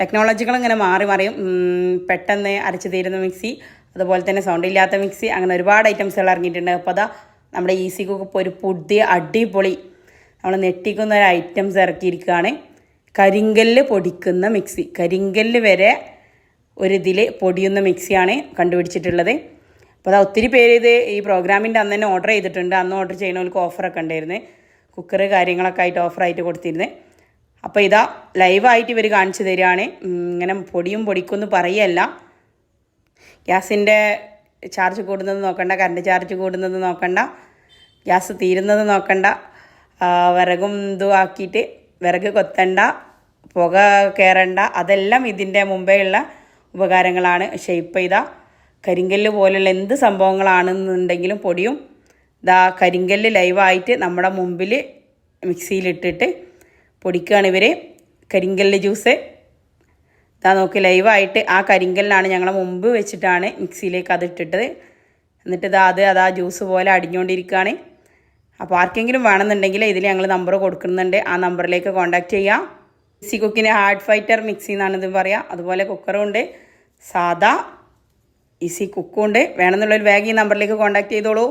ടെക്നോളജികൾ ഇങ്ങനെ മാറി മറിയും ഉം, പെട്ടെന്ന് അരച്ചു തീരുന്ന മിക്സി അതുപോലെ തന്നെ സൗണ്ട് ഇല്ലാത്ത മിക്സി അങ്ങനെ ഒരുപാട് ഐറ്റംസുകൾ ഇറങ്ങിയിട്ടുണ്ട്. അപ്പോൾ അതാ നമ്മുടെ ഈസി കുക്ക് ഇപ്പോൾ ഒരു പുതിയ അടിപൊളി നമ്മൾ നെട്ടിക്കുന്ന ഒരു ഐറ്റംസ് ഇറക്കിയിരിക്കുകയാണ്. കരിങ്കല്ല് പൊടിക്കുന്ന മിക്സി. കരിങ്കല്ല് വരെ ഒരിതിൽ പൊടിയുന്ന മിക്സിയാണ് കണ്ടുപിടിച്ചിട്ടുള്ളത്. അപ്പോൾ അതാ ഒത്തിരി പേര് ഇത് ഈ പ്രോഗ്രാമിന്റെ അന്ന് തന്നെ ഓർഡർ ചെയ്തിട്ടുണ്ട്. അന്ന് ഓർഡർ ചെയ്യുന്നവർക്ക് ഓഫറൊക്കെ ഉണ്ടായിരുന്നു. കുക്കർ കാര്യങ്ങളൊക്കെ ആയിട്ട് ഓഫറായിട്ട് കൊടുത്തിരുന്നത് അപ്പോൾ ഇതാ ലൈവായിട്ട് ഇവർ കാണിച്ചു തരികയാണ്. ഇങ്ങനെ പൊടിയും പൊടിക്കൊന്നും പറയല്ല. ഗ്യാസിന്റെ ചാർജ് കൂടുന്നത് നോക്കണ്ട കറണ്ട് ചാർജ് കൂടുന്നത് നോക്കണ്ട ഗ്യാസ് തീരുന്നത് നോക്കണ്ട. വിറകും ഇതും ആക്കിയിട്ട് വിറക് കൊത്തണ്ട പുക കയറണ്ട അതെല്ലാം ഇതിന്റെ മുമ്പേ ഉള്ള ഉപകാരങ്ങളാണ് ഷേപ്പ് ചെയ്ത കരിങ്കല്ല് പോലുള്ള എന്ത് സംഭവങ്ങളാണെന്നുണ്ടെങ്കിലും പൊടിയും ഇതാ കരിങ്കല്ല് ലൈവായിട്ട് നമ്മുടെ മുമ്പിൽ മിക്സിയിലിട്ടിട്ട് പൊടിക്കുകയാണ് ഇവർ കരിങ്കലിന്റെ ജ്യൂസ് ഇതാ നോക്കി ലൈവായിട്ട് ആ കരിങ്കല്ലാണ് ഞങ്ങളെ മുമ്പ് വെച്ചിട്ടാണ് മിക്സിയിലേക്ക് അത് ഇട്ടിട്ടത്. എന്നിട്ട് ഇതാ അത് അത് ആ ജ്യൂസ് പോലെ അടിഞ്ഞുകൊണ്ടിരിക്കുകയാണ് അപ്പോൾ ആർക്കെങ്കിലും വേണമെന്നുണ്ടെങ്കിൽ ഇതിൽ ഞങ്ങൾ നമ്പർ കൊടുക്കുന്നുണ്ട്. ആ നമ്പറിലേക്ക് കോൺടാക്റ്റ് ചെയ്യാം. മിക്സി കുക്കിന് ഹാർഡ് ഫൈറ്റർ മിക്സി ഇത് പറയുക അതുപോലെ കുക്കറും ഉണ്ട്. സാദാ ഈസി കുക്കും ഉണ്ട്. വേണമെന്നുള്ളൊരു വേഗം ഈ നമ്പറിലേക്ക് കോൺടാക്റ്റ് ചെയ്തോളൂ.